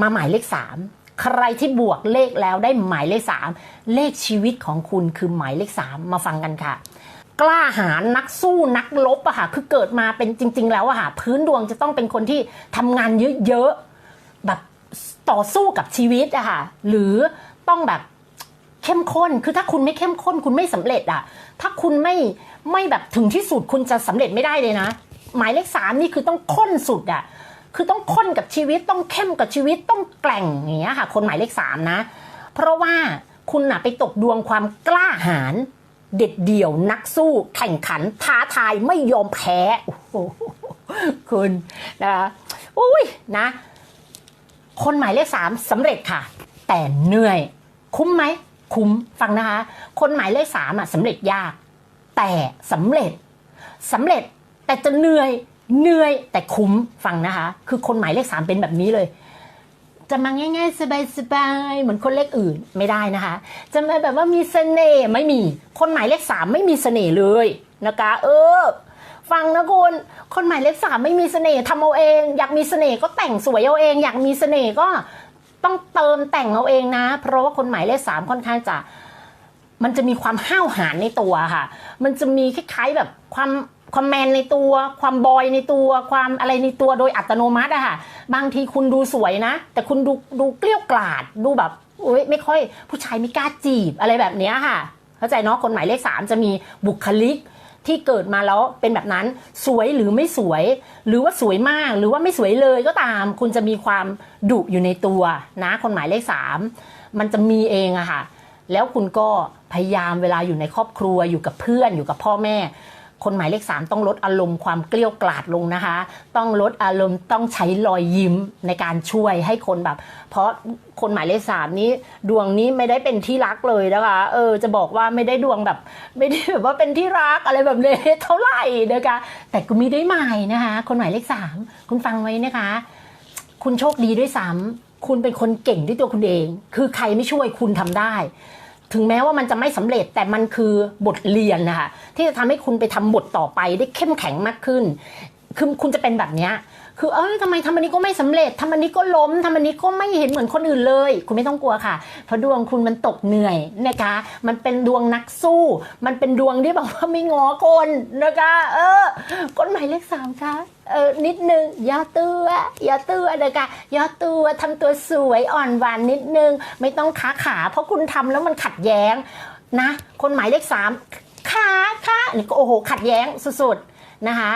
มาหมายเลขสามใครที่บวกเลขแล้วได้หมายเลขสามเลขชีวิตของคุณคือหมายเลขสามมาฟังกันค่ะ กล้าหาญนักสู้นักลบอะค่ะคือเกิดมาเป็นจริง ๆ แล้วอะค่ะพื้นดวงจะต้องเป็นคนที่ทำงานเยอะๆแบบต่อสู้กับชีวิตอะค่ะหรือต้องแบบเข้มข้น คือถ้าคุณไม่เข้มข้นคุณไม่สำเร็จอะถ้าคุณไม่ไม่แบบถึงที่สุดคุณจะสำเร็จไม่ได้เลยนะ หมายเลขสามนี่คือต้องข้นสุดอะ คือต้องข้นกับชีวิตต้องเข้มกับชีวิตต้องแกร่งอย่างเงี้ยค่ะ คนหมายเลขสามนะ เพราะว่าคุณน่ะไปตกดวงความกล้าหาญเด็ดเดี่ยวนักสู้แข่งขันท้าทายไม่ยอมแพ้โอ้โหคุณนะคะอุ้ยนะ คนหมายเลขสามสำเร็จค่ะ แต่เหนื่อย คุ้มไหมคุ้มฟังนะคะ คนหมายเลขสามอะสำเร็จยาก แต่สำเร็จสำเร็จแต่จะเหนื่อย เหนื่อยแต่คุ้มฟังนะคะ คือคนหมายเลขสามเป็นแบบนี้เลย จะมาง่ายๆ สบายๆ เหมือนคนเลขอื่นไม่ได้นะคะ จะมาแบบว่ามีเสน่ห์ไม่มี คนหมายเลขสามไม่มีเสน่ห์เลยนะคะ เออ ฟังนะคุณคนหมายเลขสามไม่มีเสน่ห์ทำเอาเอง อยากมีเสน่ห์ก็แต่งสวยเอาเอง อยากมีเสน่ห์ก็ต้องเติมแต่งเอาเองนะ เพราะว่าคนหมายเลขสามค่อนข้างจะมันจะมีความห้าวหาญในตัวค่ะ มันจะมีคล้ายๆแบบความ ความแมนในตัวความบอยในตัวความอะไรในตัวโดยอัตโนมัติอะค่ะ บางทีคุณดูสวยนะ แต่คุณดูดูเกลี้ยวกล่อดดูแบบโอ๊ยไม่ค่อย ผู้ชายไม่กล้าจีบอะไรแบบเนี้ยค่ะ เข้าใจเนาะคนหมายเลขสามจะมีบุคลิกที่เกิดมาแล้วเป็นแบบนั้นสวยหรือไม่สวย หรือว่าสวยมากหรือว่าไม่สวยเลยก็ตาม คุณจะมีความดุอยู่ในตัวนะ คนหมายเลขสามมันจะมีเองอะค่ะ แล้วคุณก็พยายามเวลาอยู่ในครอบครัวอยู่กับเพื่อนอยู่กับพ่อแม่ คนหมายเลขสามต้องลดอารมณ์ความเกลี้ยวกล่อดลงนะคะ ต้องลดอารมณ์ต้องใช้รอยยิ้มในการช่วยให้คนแบบ เพราะคนหมายเลขสามนี้ ดวงนี้ไม่ได้เป็นที่รักเลยนะคะ เออจะบอกว่าไม่ได้ดวงแบบ ไม่ได้แบบว่าเป็นที่รักอะไรแบบนี้เท่าไหร่นะคะ แต่ก็ม่ได้หมายนะคะ คนหมายเลขสามคุณฟังไว้นะคะ คุณโชคดีด้วยซ้ำคุณเป็นคนเก่งด้วยตัวคุณเอง คือใครไม่ช่วยคุณทำได้ ถึงแม้ว่ามันจะไม่สำเร็จแต่มันคือบทเรียนนะคะที่จะทำให้คุณไปทำบทต่อไปได้เข้มแข็งมากขึ้น คือคุณจะเป็นแบบเนี้ยคือเอ้ยทำไมทำอันนี้ก็ไม่สำเร็จทำอันนี้ก็ล้มทำอันนี้ก็ไม่เห็นเหมือนคนอื่นเลย คุณไม่ต้องกลัวค่ะ เพราะดวงคุณมันตกเหนื่อยนะคะ มันเป็นดวงนักสู้ มันเป็นดวงที่แบบว่าไม่งอคนนะคะ เออคนหมายเลขสามค่ะเออนิดนึงย่าตัวย่าตัวนะคะย่าตัวทำตัวสวยอ่อนหวานนิดนึง ไม่ต้องขาขา เพราะคุณทำแล้วมันขัดแย้งนะ คนหมายเลขสามขาขานี่ก็โอ้โหขัดแย้งสุดๆนะคะ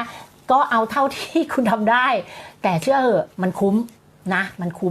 ก็เอาเท่าที่คุณทำได้ แต่เชื่อเหอะมันคุ้มนะ มันคุ้ม